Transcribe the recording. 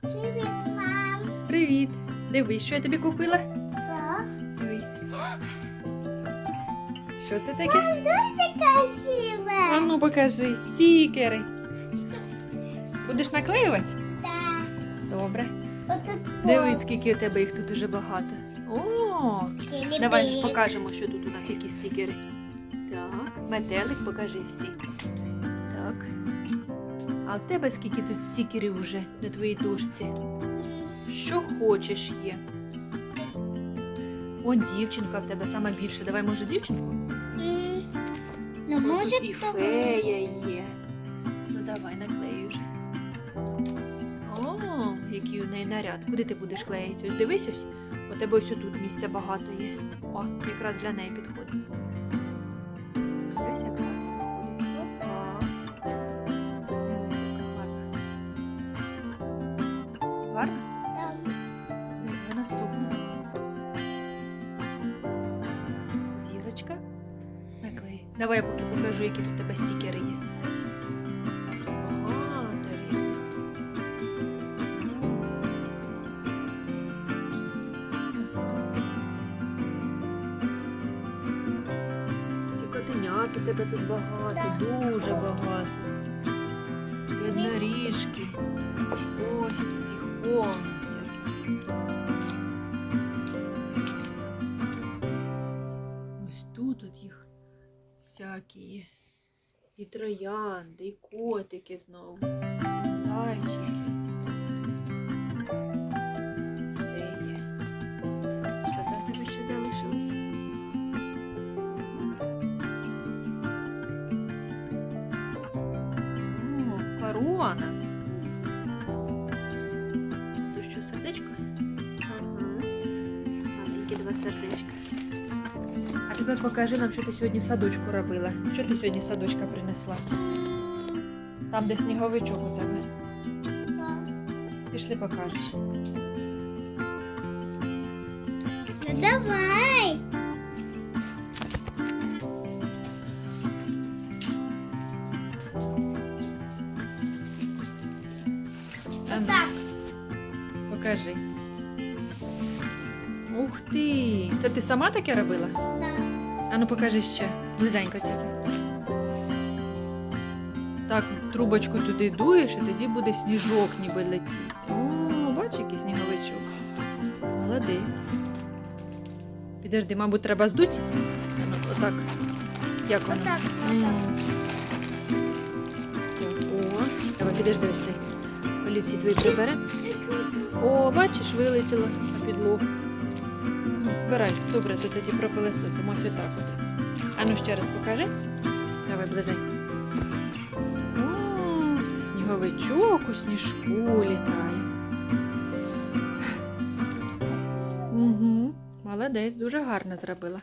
Привіт, мам. Привіт! Дивись, що я тобі купила? Що? Дивись. Що це таке? Дуже красиве. А ну покажи, стікери. Будеш наклеювати? Так. Добре. Отут Дивись, скільки у тебе їх тут уже багато. О, давай покажемо, що тут у нас які стікери. Так, метелик, покажи всі. А в тебе скільки тут стікерів уже на твоїй дошці? Що хочеш є. О, дівчинка в тебе сама більше. Давай, може, дівчинку? М, Ну, може, тут і фея є. Ну давай, наклею вже. О, який у неї наряд. Куди ти будеш клеїти? Ось дивись ось. У тебе ось тут місця багато є. О, якраз для неї підходить. Дивись, як Давай я поки покажу, які тут у тебе стікери є. Багато різних. Всі котенят у тебе тут багато, Так. дуже багато. Єдноріжки. Ось тут їх повно всякі. Ось тут от їх всякі. І троянди, і котики знову, і зайчики. Все є. Що там тебе ще залишилось? О, корона. То що, сердечко? Ага. Маленькі два сердечка. А тепер покажи нам, що ти сьогодні в садочку робила. Що ти сьогодні з садочка принесла? Там, де сніговичок у тебе. Пішли покажеш. Ну, давай. Ну, Так. покажи. Ух ти! Це ти сама таке робила? Так. А ну покажи ще. Близенько тільки. Так, трубочку туди дуєш, і тоді буде сніжок ніби летіть. О, бач, який сніговичок. Молодець. Підожди, мабуть, треба здуть. Ну, отак. Як воно? Отак. Отак. О, давай підожди ось цей. Олівці твої прибере. О, бачиш, вилетіло на підлогу. Ну, збирай, добре, то тоді пропилесосимо ось отак от. А ну ще раз покажи. Давай близенько. Сніговичок у сніжку літає. Угу. Молодець, дуже гарно зробила.